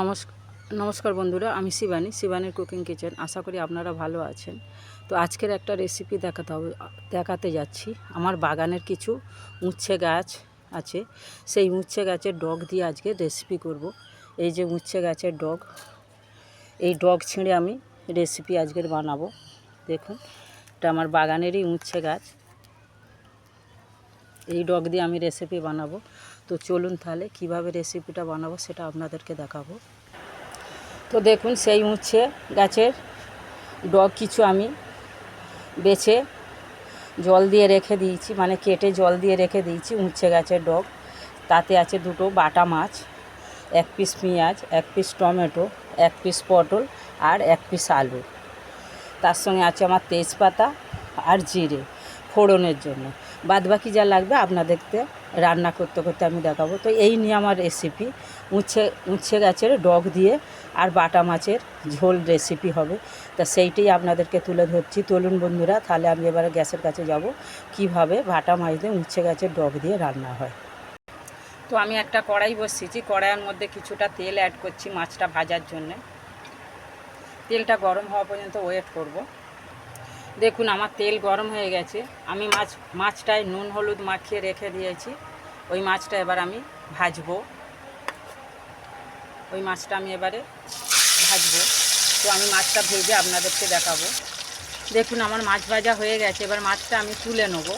নমস্কার নমস্কার বন্ধুরা, আমি শিবানী, শিবানীর কুকিং কিচেন আশা করি আপনারা ভালো আছেন। তো আজকের একটা রেসিপি দেখাতে হবে, দেখাতে যাচ্ছি। আমার বাগানের কিছু উচ্ছে গাছ আছে, সেই উচ্ছে গাছের ডগ দিয়ে আজকে রেসিপি করব। এই যে উচ্ছে গাছের ডগ, এই ডগ ছিঁড়ে আমি রেসিপি আজকের বানাবো। দেখুন, এটা আমার বাগানেরই উচ্ছে গাছ। এই ডগ দিয়ে আমি রেসিপি বানাবো। তো চলুন তাহলে কীভাবে রেসিপিটা বানাবো সেটা আপনাদেরকে দেখাবো। তো দেখুন, সেই উচ্ছে গাছের ডগ কিছু আমি বেছে জল দিয়ে রেখে দিয়েছি মানে কেটে জল দিয়ে রেখে দিয়েছি উচ্ছে গাছের ডগ। তাতে আছে দুটো বাটা মাছ, এক পিস পেঁয়াজ, এক পিস টমেটো, এক পিস পটল আর এক পিস আলু। তার সঙ্গে আছে আমার তেজপাতা আর জিরে, ফোড়নের জন্য। বাদ বাকি যা লাগবে আপনাদেরকে রান্না করতে করতে আমি দেখাবো। তো এই নিয়ে আমার রেসিপি উচ্ছে উচ্ছে গাছের ডগ দিয়ে, আর বাটা মাছের ঝোল রেসিপি হবে। তা সেইটাই আপনাদেরকে তুলে ধরছি। চলুন বন্ধুরা, তাহলে আমি এবারে গ্যাসের কাছে যাব। কীভাবে বাটা মাছ দিয়ে উচ্ছে গাছের ডগ দিয়ে রান্না হয়। তো আমি একটা কড়াই বসিয়েছি। কড়াইয়ের মধ্যে কিছুটা তেল অ্যাড করছি মাছটা ভাজার জন্যে। তেলটা গরম হওয়া পর্যন্ত ওয়েট করব। দেখুন, আমার তেল গরম হয়ে গেছে। আমি মাছ, মাছটায় নুন, হলুদ মাখিয়ে রেখে দিয়েছি। ওই মাছটা এবার আমি ভাজবো। ওই মাছটা আমি এবারে ভাজবো। তো আমি মাছটা ভেজে আপনাদেরকে দেখাবো। দেখুন, আমার মাছ ভাজা হয়ে গেছে। এবার মাছটা আমি তুলে নেব।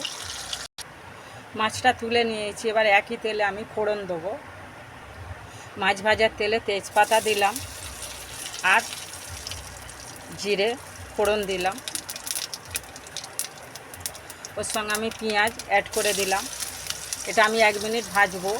মাছটা তুলে নিয়েছি। এবার একই তেলে আমি ফোড়ন দেবো। মাছ ভাজার তেলে তেজপাতা দিলাম। আর জিরে ফোড়ন দিলাম। ওর সঙ্গে আমি পেঁয়াজ অ্যাড করে দিলাম। এটা আমি এক মিনিট ভাজবো।